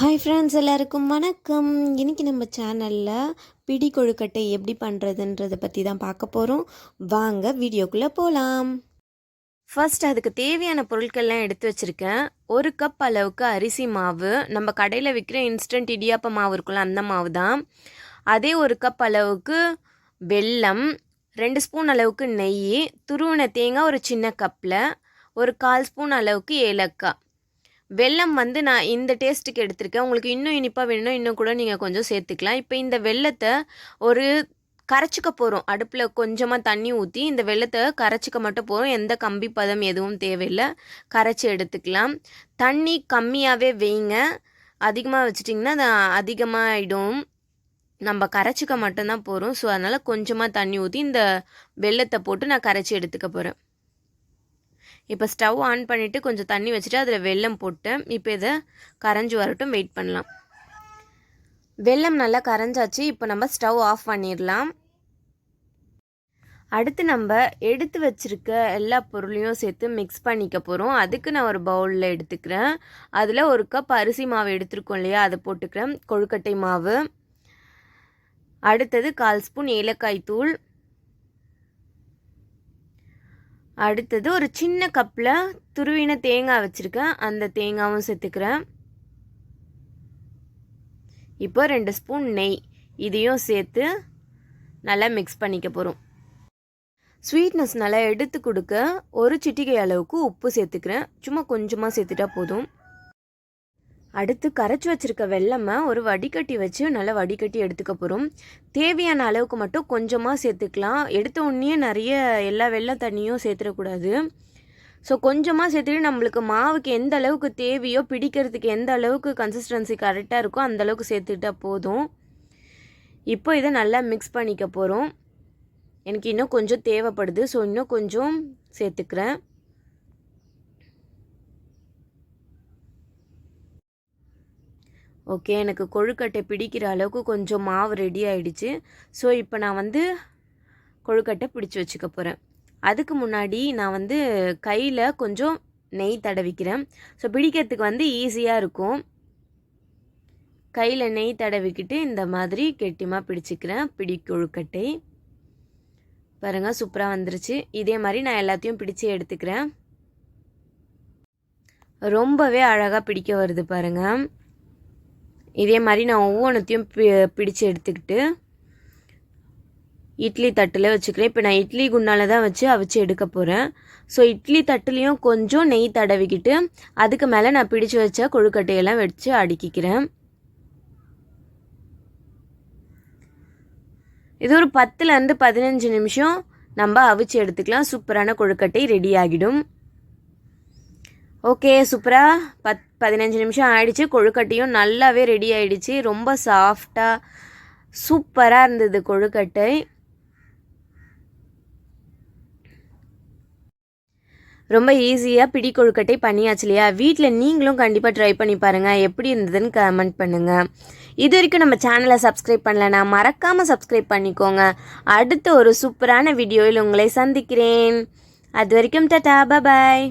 Hi friends எல்லாருக்கும் வணக்கம். இன்றைக்கி நம்ம சேனலில் பிடி கொழுக்கட்டை எப்படி பண்ணுறதுன்றதை பற்றி தான் பார்க்க போகிறோம் வாங்க வீடியோக்குள்ளே போகலாம் ஃபர்ஸ்ட் அதுக்கு தேவையான பொருட்கள்லாம் எடுத்து வச்சுருக்கேன். ஒரு கப் அளவுக்கு அரிசி மாவு நம்ம கடையில் விற்கிற இன்ஸ்டன்ட் இடியாப்ப மாவு இருக்குல்ல அந்த மாவு தான். அதே ஒரு கப் அளவுக்கு வெல்லம் ரெண்டு ஸ்பூன் அளவுக்கு நெய் துருவின தேங்காய் ஒரு சின்ன கப்பில் ஒரு கால் ஸ்பூன் அளவுக்கு ஏலக்காய். வெல்லம் வந்து நான் இந்த டேஸ்ட்டுக்கு எடுத்திருக்கேன். உங்களுக்கு இன்னும் இனிப்பாக வேணும்னா இன்னும் கூட நீங்கள் கொஞ்சம் சேர்த்துக்கலாம். இப்போ இந்த வெல்லத்தை ஒரு கரைச்சிக்க போகிறோம் அடுப்பில் கொஞ்சமாக தண்ணி ஊற்றி இந்த வெள்ளத்தை கரைச்சிக்க மட்டும் போகிறோம் எந்த கம்பி பதம் எதுவும் தேவையில்லை. கரைச்சி எடுத்துக்கலாம். தண்ணி கம்மியாகவே வைங்க. அதிகமாக வச்சிட்டிங்கன்னா அது அதிகமாகிடும் நம்ம கரைச்சிக்க மட்டும்தான் போகிறோம் ஸோ அதனால் கொஞ்சமாக தண்ணி ஊற்றி இந்த வெல்லத்தை போட்டு நான் கரைச்சி எடுத்துக்க போகிறேன் இப்போ ஸ்டவ் ஆன் பண்ணிவிட்டு கொஞ்சம் தண்ணி வச்சுட்டு அதில் வெல்லம் போட்டு இப்போ இதை கரைஞ்சி வரட்டும் வெயிட் பண்ணலாம். வெல்லம் நல்லா கரைஞ்சாச்சு இப்போ நம்ம ஸ்டவ் ஆஃப் பண்ணிடலாம். அடுத்து நம்ம எடுத்து வச்சுருக்க எல்லா பொருளையும் சேர்த்து மிக்ஸ் பண்ணிக்க போகிறோம் அதுக்கு நான் ஒரு பவுலில் எடுத்துக்கிறேன். அதில் ஒரு கப் அரிசி மாவு எடுத்துருக்கோம் இல்லையா அதை போட்டுக்கிறேன். கொழுக்கட்டை மாவு. அடுத்தது கால் ஸ்பூன் ஏலக்காய் தூள். அடுத்தது ஒரு சின்ன கப்பில் துருவின தேங்காய் வச்சுருக்கேன். அந்த தேங்காவும் சேர்த்துக்கிறேன். இப்போ ரெண்டு ஸ்பூன் நெய். இதையும் சேர்த்து நல்லா மிக்ஸ் பண்ணிக்க போகிறோம் ஸ்வீட்னஸ் நல்லா எடுத்து கொடுக்க ஒரு சிட்டிகை அளவுக்கு உப்பு சேர்த்துக்கிறேன். சும்மா கொஞ்சமாக சேர்த்துட்டா போதும். அடுத்து கரைச்சி வச்சுருக்க வெள்ளமை ஒரு வடிகட்டி வச்சு நல்லா வடிகட்டி எடுத்துக்க போகிறோம் தேவையான அளவுக்கு மட்டும் கொஞ்சமாக சேர்த்துக்கலாம். எடுத்த உடனே நிறைய எல்லா வெள்ளை தண்ணியும் சேர்த்துடக்கூடாது. ஸோ கொஞ்சமாக சேர்த்துட்டு நம்மளுக்கு மாவுக்கு எந்த அளவுக்கு தேவையோ பிடிக்கிறதுக்கு எந்த அளவுக்கு கன்சிஸ்டன்சி கரெக்டாக இருக்கோ அந்த அளவுக்கு போதும். இப்போ இதை நல்லா மிக்ஸ் பண்ணிக்க போகிறோம் எனக்கு இன்னும் கொஞ்சம் தேவைப்படுது. ஸோ இன்னும் கொஞ்சம் சேர்த்துக்கிறேன். ஓகே எனக்கு கொழுக்கட்டை பிடிக்கிற அளவுக்கு கொஞ்சம் மாவு ரெடி ஆயிடுச்சு. ஸோ இப்போ நான் வந்து கொழுக்கட்டை பிடிச்சி வச்சுக்க போகிறேன் அதுக்கு முன்னாடி நான் வந்து கையில் கொஞ்சம் நெய் தடவிக்கிறேன். ஸோ பிடிக்கிறதுக்கு வந்து ஈஸியாக இருக்கும். கையில் நெய் தடவிக்கிட்டு இந்த மாதிரி கெட்டியமாக பிடிச்சிக்கிறேன். பிடி கொழுக்கட்டை. பாருங்கள் சூப்பராக வந்துருச்சு. இதே மாதிரி நான் எல்லாத்தையும் பிடிச்சி எடுத்துக்கிறேன். ரொம்பவே அழகாக பிடிக்க வருது பாருங்கள் இதே மாதிரி நான் ஒவ்வொன்றத்தையும் பி பிடிச்சு எடுத்துக்கிட்டு இட்லி தட்டில் வச்சுக்கிறேன். இப்போ நான் இட்லி குண்டால் தான் வச்சு அவிச்சு எடுக்க போகிறேன் ஸோ இட்லி தட்டுலேயும் கொஞ்சம் நெய் தடவிக்கிட்டு அதுக்கு மேலே நான் பிடிச்சு வச்ச கொழுக்கட்டையெல்லாம் வச்சு அடுக்கிக்கிறேன். இது ஒரு பத்துலேருந்து பதினஞ்சு நிமிஷம் நம்ம அவிச்சு எடுத்துக்கலாம். சூப்பரான கொழுக்கட்டை ரெடி ஆகிடும். ஓகே சூப்பராக பத் பதினஞ்சு நிமிஷம் ஆயிடுச்சு. கொழுக்கட்டையும் நல்லாவே ரெடி ஆயிடுச்சு. ரொம்ப சாஃப்டாக சூப்பராக இருந்தது கொழுக்கட்டை. ரொம்ப ஈஸியாக பிடி கொழுக்கட்டை பண்ணியாச்சு இல்லையா? வீட்டில் நீங்களும் கண்டிப்பாக ட்ரை பண்ணி பாருங்கள் எப்படி இருந்ததுன்னு கமெண்ட் பண்ணுங்கள் இது வரைக்கும் நம்ம சேனலை சப்ஸ்கிரைப் பண்ணலனா மறக்காமல் சப்ஸ்கிரைப் பண்ணிக்கோங்க. அடுத்த ஒரு சூப்பரான வீடியோவில் உங்களை சந்திக்கிறேன். அது வரைக்கும் டட்டா பாய்